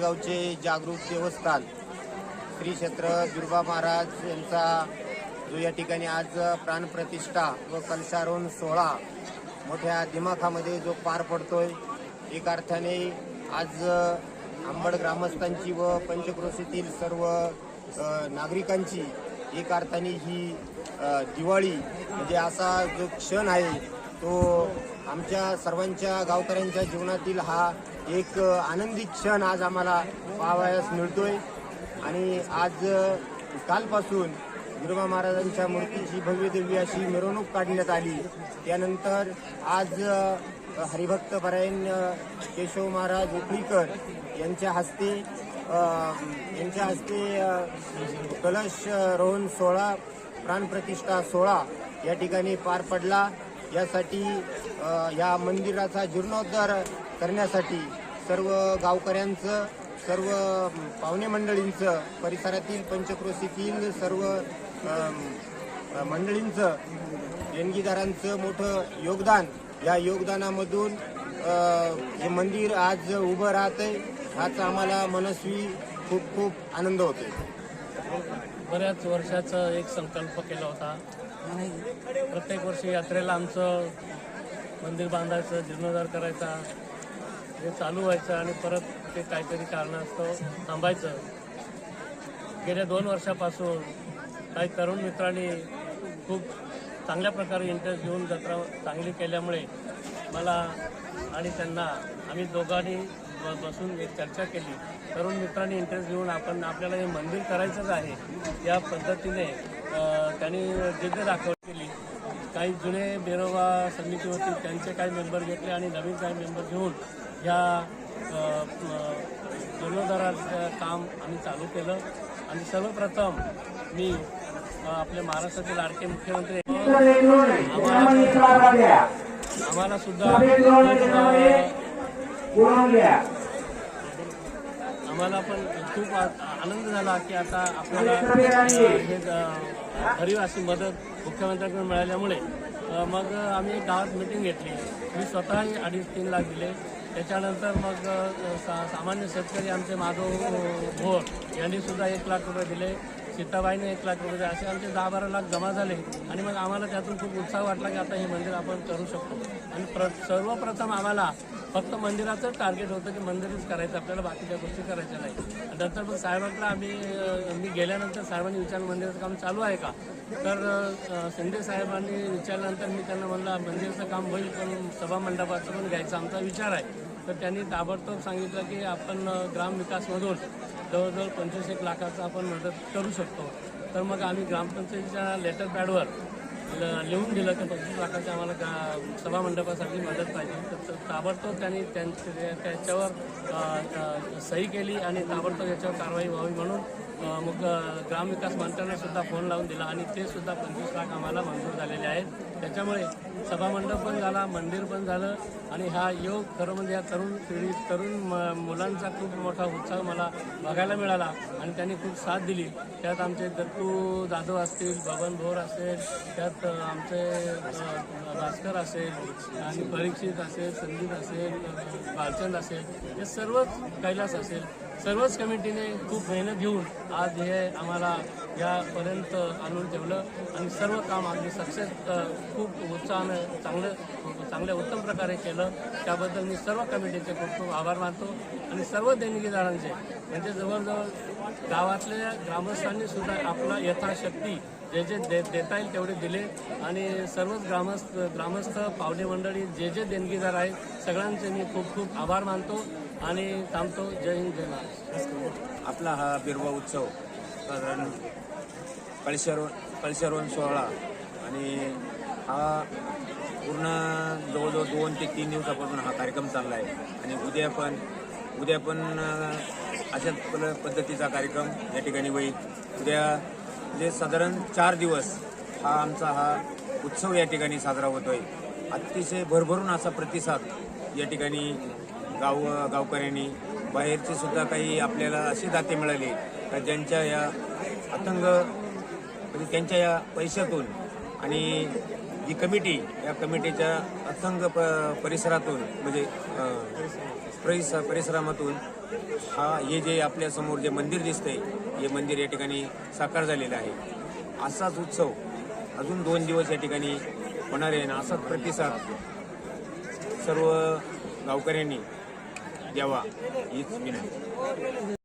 गावचे जागृत देवस्थान श्री क्षेत्र दुर्गा महाराज यांचा जो या ठिकाणी आज प्राणप्रतिष्ठा व कलशारोहण सोहळा मोठ्या दिमाखामध्ये जो पार पडतोय एक अर्थाने आज आंबड ग्रामस्थांची व पंचक्रोशीतील सर्व नागरिकांची एक अर्थाने ही दिवाळी म्हणजे असा जो क्षण आहे तो आमच्या सर्वांच्या गावकऱ्यांच्या जीवनातील हा एक आनंदी क्षण आज आम्हाला पाहावयास मिळतोय. आणि आज कालपासून दुर्गा महाराजांच्या मूर्तीची भव्य दिव्य अशी मिरवणूक काढण्यात आली. त्यानंतर आज हरिभक्त परायण केशव महाराज उपळीकर यांच्या हस्ते यांच्या हस्ते कलश रोहन सोहळा प्राणप्रतिष्ठा सोहळा या ठिकाणी पार पडला. यासाठी या मंदिराचा जीर्णोद्धार करण्यासाठी सर्व गावकऱ्यांचं सर्व पाहुणे मंडळींचं परिसरातील पंचक्रोशीतील सर्व मंडळींचं देणगीदारांचं मोठं योगदान. या योगदानामधून हे मंदिर आज उभं राहतंय हाच आम्हाला मनस्वी खूप खूप आनंद होतो बऱ्याच वर्षाचा एक संकल्प केला होता. प्रत्येक वर्षी यात्रेला आमचं मंदिर बांधायचं जीर्णोद्धार करायचा. हे चालू व्हायचं आणि परत ते काहीतरी कारणास्तव थांबायचं. गेल्या दोन वर्षापासून काही तरुण मित्रांनी खूप चांगल्या प्रकारे इंटरेस्ट घेऊन जत्रा चांगली केल्यामुळे मला आणि त्यांना आम्ही दोघांनी बसून एक चर्चा केली. तरुण मित्रांनी इंटरेस्ट घेऊन आपण आपल्याला हे मंदिर करायचंच आहे. या पद्धतीने त्यांनी जिद्द दाखवली केली. काही जुने बेरोबा समिती होती त्यांचे काही मेंबर घेतले आणि नवीन काही मेंबर घेऊन ह्या जीर्णोद्धाराचं काम आम्ही चालू केलं. आणि सर्वप्रथम मी आपले महाराष्ट्राचे लाडके मुख्यमंत्री आम्हाला सुद्धा आम्हाला पण खूप आनंद झाला की आता आपल्याला हे अ, अशी मदत मुख्यमंत्र्यांकडून मिळाल्यामुळे मग आम्ही गावात मिटिंग घेतली. मी स्वतः अडीच तीन लाख दिले. त्याच्यानंतर मग सा सामान्य शेतकरी आमचे माधव भोर यांनी सुद्धा एक लाख रुपये दिले. सीताबाईने एक लाख रुपये असे आमचे दहा बारा लाख जमा झाले आणि मग आम्हाला त्यातून खूप उत्साह वाटला की आता हे मंदिर आपण करू शकतो. आणि प्र सर्वप्रथम आम्हाला फक्त मंदिराचं टार्गेट होतं की मंदिरच करायचं आपल्याला बाकीच्या गोष्टी करायच्या नाही. नंतर मग साहेबांकडे आम्ही मी गेल्यानंतर साहेबांनी विचारलं मंदिराचं काम चालू आहे का? तर अ, शिंदे साहेबांनी विचारल्यानंतर मी त्यांना म्हणलं मंदिराचं काम होईल पण सभा मंडपाचं पण घ्यायचा. आमचा विचार आहे. तर त्यांनी ताबडतोब सांगितलं की आपण ग्रामविकासमधून जवळजवळ पंचवीस एक लाखाचं आपण मदत करू शकतो. तर मग आम्ही ग्रामपंचायतीच्या लेटर पॅडवर ल- लिहून दिलं की पंचवीस लाखाची आम्हाला गा सभा मंडपासाठी मदत पाहिजे. तर ताबडतोब त्यांनी त्यां त्याच्यावर सही केली आणि ताबडतोब याच्यावर कारवाई व्हावी म्हणून मग ग्रामविकास मंत्र्यांना सुद्धा फोन लावून दिला आणि ते सुद्धा पंचवीस लाख आम्हाला मंजूर झालेले आहेत. त्याच्यामुळे सभामंडप पण झाला मंदिर पण झालं आणि हा योग खरं म्हणजे या तरुण पिढी तरुण म- मुलांचा खूप मोठा उत्साह मला बघायला मिळाला आणि त्यांनी खूप साथ दिली. त्यात आमचे दत्तू जाधव असतील बबन भोर असेल त्यात आमचे भास्कर असेल आणि परीक्षित असेल संदीप असेल बालचंद असेल हे सर्वच कैलास असेल. सर्वच कमिटीने खूप मेहनत घेऊन आज हे आम्हाला यापर्यंत आणून ठेवलं आणि सर्व काम आम्ही सक्सेस खूप उत्साहानं चांगलं चांगल्या उत्तम प्रकारे केलं. त्याबद्दल मी सर्व कमिटीचे खूप खूप आभार मानतो. आणि सर्व देणगीदारांचे म्हणजे जवळजवळ गावातल्या ग्रामस्थांनी सुद्धा आपला यथाशक्ती जे जे दे देता येईल तेवढे दिले. आणि सर्वच ग्रामस्थ ग्रामस्थ पावणे मंडळी जे जे देणगीदार आहेत सगळ्यांचे मी खूप खूप आभार मानतो आणि थांबतो. जय हिंद जय महाराज आपला हा बिरवा उत्सव साधारण कळशारोहण कळशारोहण सोहळा आणि हा पूर्ण जवळजवळ दोन ते तीन दिवसापासून हा कार्यक्रम चालला आहे. आणि उद्या पण उद्या पण अशाच पल- पद्धतीचा कार्यक्रम या ठिकाणी होईल. उद्या म्हणजे साधारण चार दिवस हा आमचा हा उत्सव या ठिकाणी साजरा होतोय. अतिशय भरभरून असा प्रतिसाद या ठिकाणी गाव गावकऱ्यांनी बाहेरचे सुद्धा काही आपल्याला असे दाते मिळाले का ज्यांच्या या अतंग म्हणजे त्यांच्या या पैशातून आणि ही कमिटी या कमिटीच्या अथंग प परिसरातून म्हणजे परिस परिश्रमातून हा हे जे आपल्यासमोर जे मंदिर दिसतंय हे मंदिर या ठिकाणी साकार झालेलं आहे. असाच उत्सव अजून दोन दिवस या ठिकाणी होणार आहे आणि असाच प्रतिसाद सर्व गावकऱ्यांनी द्यावा हीच विनंती.